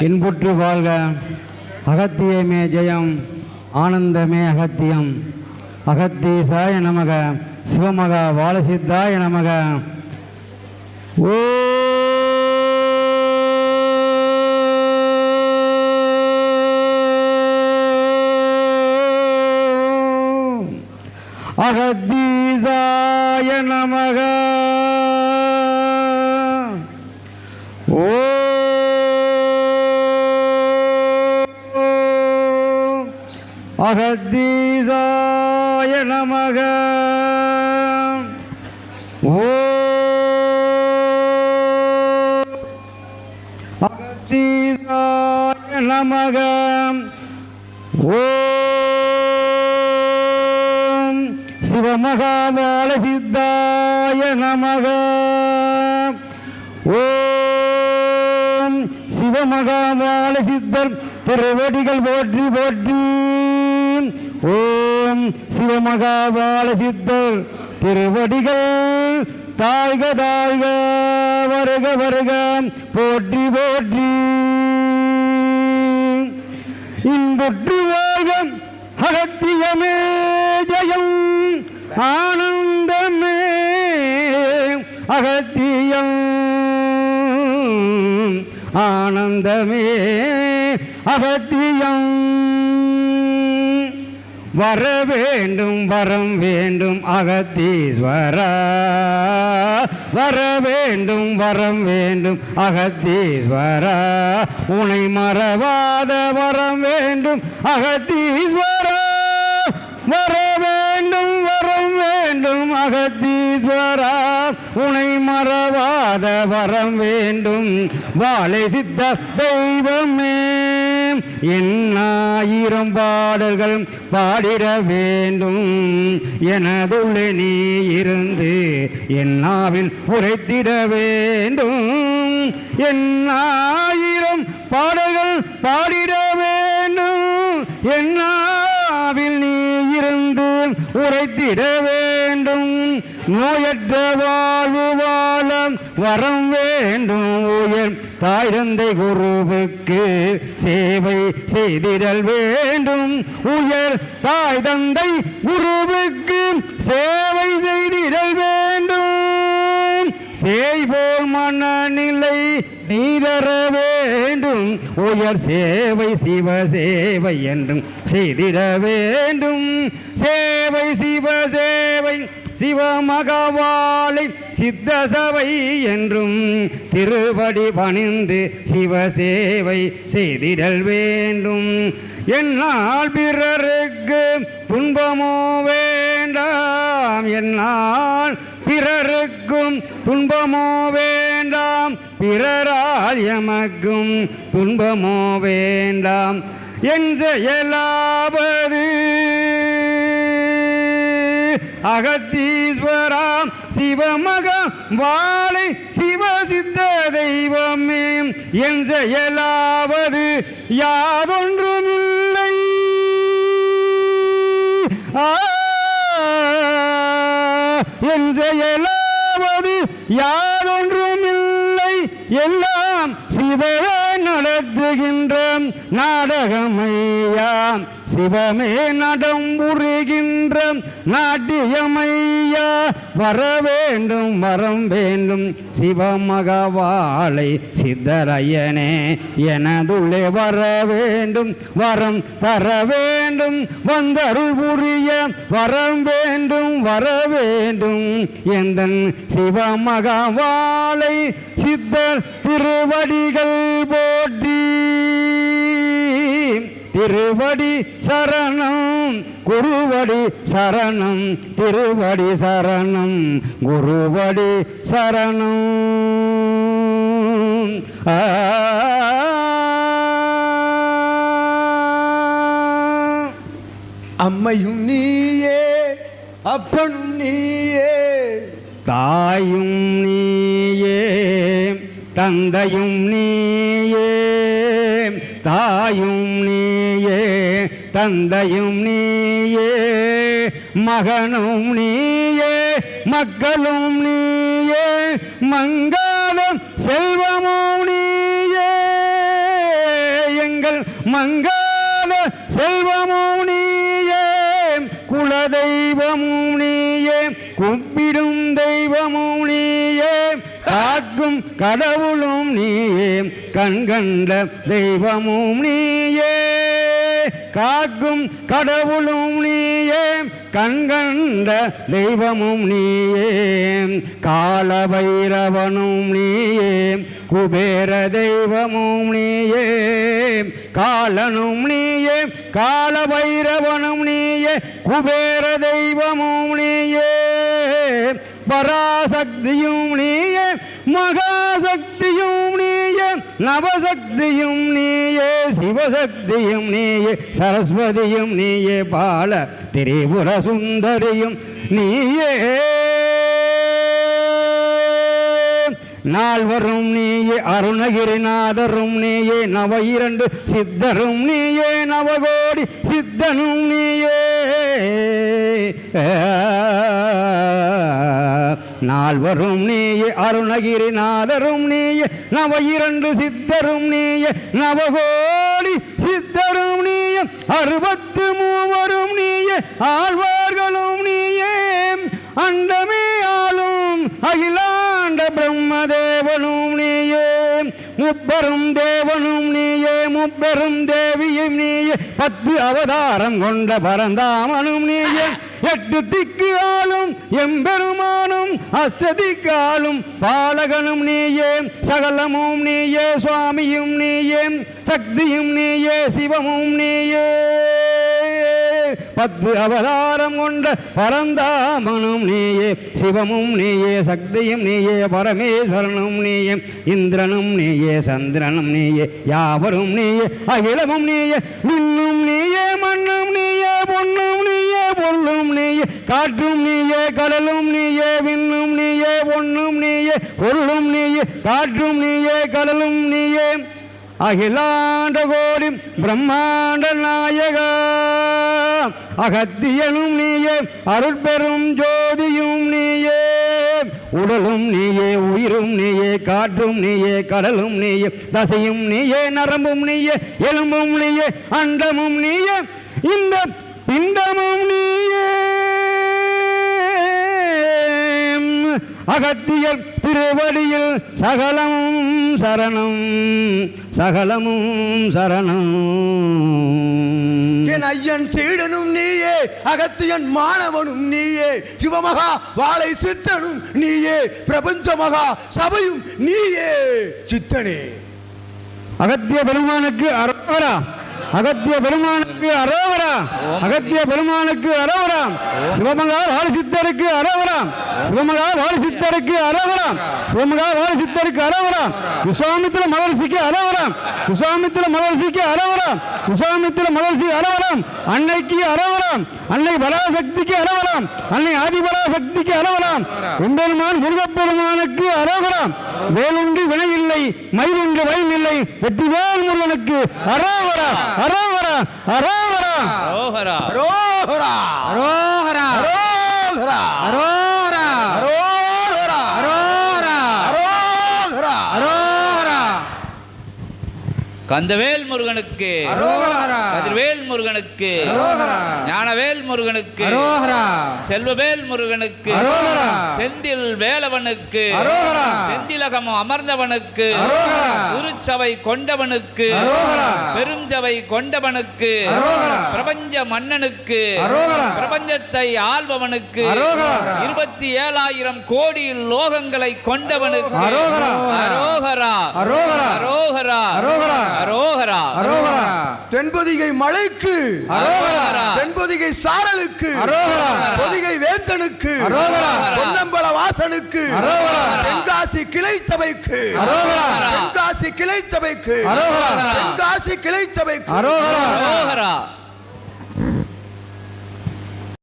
இன்புற்று வாழ்க. அகத்தியமே ஜெயம் ஆனந்தமே அகத்தியம். அகத்தீசாய நமக சிவமகா வாலசித்தாய நமக. ஓ அகத்தீசாய நமக. அகத்தீசாய நமக. ஓ அகத்தீசாய நமக. ஓம் சிவமகாபால சித்தாய நமக. ஓம் சிவமகாபால சித்தர் திருவடிகள் போற்றி போற்றி. ஓம் சிவமகாபால சித்தர் திருவடிகள் தாழ்க தாழ்க வருக வருக போற்றி போற்றி. இன்புற்று வாழ்கம் அகத்தியமே ஜெயம் ஆனந்தமே அகத்தியம். ஆனந்தமே அகத்தியம். வர வேண்டும் வரம் வேண்டும் அகத்தீஸ்வரா. வர வேண்டும் வரம் வேண்டும் அகத்தீஸ்வரா. உனை மறவாத வரம் வேண்டும் அகத்தீஸ்வரா. வர வேண்டும் வரம் வேண்டும் அகத்தீஸ்வரா. உனை மறவாத வரம் வேண்டும் வாழை சித்த தெய்வமே. என்னாயிரம் பாடல்கள் பாடிட வேண்டும். எனதுள்ளே நீ இருந்து என்னாவில் உரைத்திட வேண்டும். என்னாயிரம் பாடல்கள் பாடிட வேண்டும். என்னாவில் நீ இருந்து உரைத்திட வேண்டும். நோயற்ற வாழ்வு வாழ வரம் வேண்டும் உயர் தாய் தந்தை குருவுக்கு சேவை செய்திடல் வேண்டும். உயர் தாய் தந்தை குருவுக்கு சேவை செய்திடல் வேண்டும். செய்வோர் மனநிலை நீதர வேண்டும். உயர் சேவை சிவ சேவை என்றும் செய்திட வேண்டும். சேவை சிவ சேவை சிவமகவாளை சித்த சபை என்றும் திருவடி பணிந்து சிவசேவை செய்திடல் வேண்டும். என்னால் பிறருக்கு துன்பமோ வேண்டாம். என்னால் பிறருக்கும் துன்பமோ வேண்டாம். பிறரால் எமக்கும் துன்பமோ வேண்டாம். என் செயலாவது அகத்தீஸ்வரா சிவமக வாழை சிவசித்த தெய்வமே. என் செயலாவது யாதொன்றுமில்லை. ஆ, என் செயலாவது யாதொன்றுமில்லை. எல்லாம் சிவவே நடத்துகின்ற நாடகமையா சிவமே நடம் உருகின்ற நாட்டியமையா. வர வேண்டும் வரம் வேண்டும். சிவமகவாளை சித்தரையனே எனதுள்ளே வர வேண்டும். வரம் தர வேண்டும் வந்தருள் புரிய வரம் வேண்டும் வர வேண்டும். எந்த சிவமகவாளை சித்தர் திருவடிகள் போற்றி. திருவடி சரணம் குருவடி சரணம் திருவடி சரணம் குருவடி சரணம். ஆ. அம்மையும் நீயே அப்பனும் நீயே. தாயும் நீயே தந்தையும் நீயே. தாயும் நீயே தந்தையும் நீயே மகனும் நீயே மக்களும் நீயே மங்காலம் செல்வமும் நீயே. எங்கள் மங்கால செல்வமும் நீயே குலதெய்வமும் நீயே கும்பிடும் காக்கும் கடவுளும் நீயே கண்கண்ட தெய்வமும் நீயே. காக்கும் கடவுளும் நீயே கண்கண்ட தெய்வமும் நீயே. கால பைரவனும் நீயே குபேர தெய்வமும் நீயே. காலனும் நீயே கால பைரவனும் நீயே குபேர தெய்வமும் நீயே. பராசக்தியும் நீயே மகாசக்தியும் நீயே நவசக்தியும் நீயே சிவசக்தியும் நீயே சரஸ்வதியும் நீயே பால திரிபுர சுந்தரியும் நீயே. நால்வரும் நீயே அருணகிரிநாதரும் நீயே நவ இரண்டு சித்தரும் நீயே நவகோடி சித்தனும் நீயே. நால்வரும் நீயே அருணகிரிநாதரும் நீயே நவ இரண்டு சித்தரும் நீயே நவகோடி சித்தரும் நீயே அறுபத்து மூவரும் நீயே ஆழ்வார் முப்பெரும் தேவனும் நீயே முப்பெரும் தேவியும் நீயே. பத்து அவதாரம் கொண்ட பரந்தாமனும் நீயே. எட்டு திக்கு ஆளும் எம்பெருமானும் அஷ்டதிக்கு ஆளும் பாலகனும் நீயே. சகலமும் நீயே சுவாமியும் நீயே. சக்தியும் நீயே சிவமும் நீயே. பத்து அவதாரம் கொண்ட பரந்தாமனும் நீயே சிவமும் நீயே சக்தியும் நீயே பரமேஸ்வரனும் நீயே இந்திரனும் நீயே சந்திரனும் நீயே யாவரும் நீயே அகிலமும் நீயே மின்னும் நீயே மண்ணும் நீயே பொன்னும் நீயே பொருளும் நீயே காற்றும் நீயே கடலும் நீயே விண்ணும் நீயே பொன்னும் நீயே பொருளும் நீயே காற்றும் நீயே கடலும் நீயே. அகிலாண்ட கோடி பிரம்மாண்ட நாயகா. அகத்தியனும் நீயே அருட்பெரும் ஜோதியும் நீயே. உடலும் நீயே உயிரும் நீயே காற்றும் நீயே கடலும் நீயே தசையும் நீயே நரம்பும் நீயே எலும்பும் நீயே அண்டமும் நீயே. இந்த பிண்டமும் நீயே. அகத்தியர் திருவடியில் சகலமும் சரணம் சகலமும் சரணம். என் ஐயன் சீடனும் நீயே அகத்தியன் மாணவனும் நீயே சிவமகா வாழை சித்தனும் நீயே பிரபஞ்ச மகா சபையும் நீயே சித்தனே. அகத்திய பெருமானுக்கு அரோகரா. அகத்திய பெருமானுக்கு அரோகரா. அகத்திய பெருமானுக்கு அரோகரா. சிவமகா வாழ சித்தருக்கு அரோகரா. சிவமகா வாழ சித்தருக்கு அரோகரா. சிவமகா வாழ சித்தருக்கு அரோகரா. விஸ்வாமித்திர மகர்ஷிக்கு அரோகரா. விஸ்வாமித்திர மகர்ஷிக்கு அரோகரா. விஸ்வாமித்திர மகர்ஷி அரோகரம் அன்னைக்கு அரோகரம் அன்னை பராசக்திக்கு அரோகரம் அன்னை ஆதிபராசக்திக்கு அரோகரம் எம்பெருமான் முருகப்பெருமானுக்கு அரோகரம். வேலுண்டு வினை இல்லை மயிலுண்டு வயல் இல்லை வெற்றிவேல் முருகனுக்கு அரோகரா அரோகரா அரோகரா அரோகரா அரோஹரா அரோகரா அரோஹரா அரோகரா அரோஹரா அரோகரா அரோஹரா கந்தவேல் முருகனுக்கு. கதிர்வேல் முருகனுக்கு. ஞானவேல் முருகனுக்கு. செல்வவேல் முருகனுக்கு. செந்தில் வேலவனுக்கு அரோகரா. செந்திலகம் அமர்ந்தவனுக்கு. குருச்சபை கொண்டவனுக்கு. பெருஞ்சபை கொண்டவனுக்கு. பிரபஞ்ச மன்னனுக்கு. பிரபஞ்சத்தை ஆள்பவனுக்கு. இருபத்தி ஏழாயிரம் கோடி லோகங்களை கொண்டவனுக்கு அரோகரா. அரோகரா அரோகரா. அரோகரா அரோகரா தென்பொதிகை மலைக்கு அரோகரா. தென்பொதிகை சாரலுக்கு அரோகரா. பொதிகை வேந்தனுக்கு அரோகரா. பொன்னம்பல வாசனுக்கு அரோகரா. தென்காசி கிளை சபைக்கு அரோகரா. தென்காசி கிளை சபைக்கு அரோகரா. தென்காசி கிளை சபைக்கு அரோகரா அரோகரா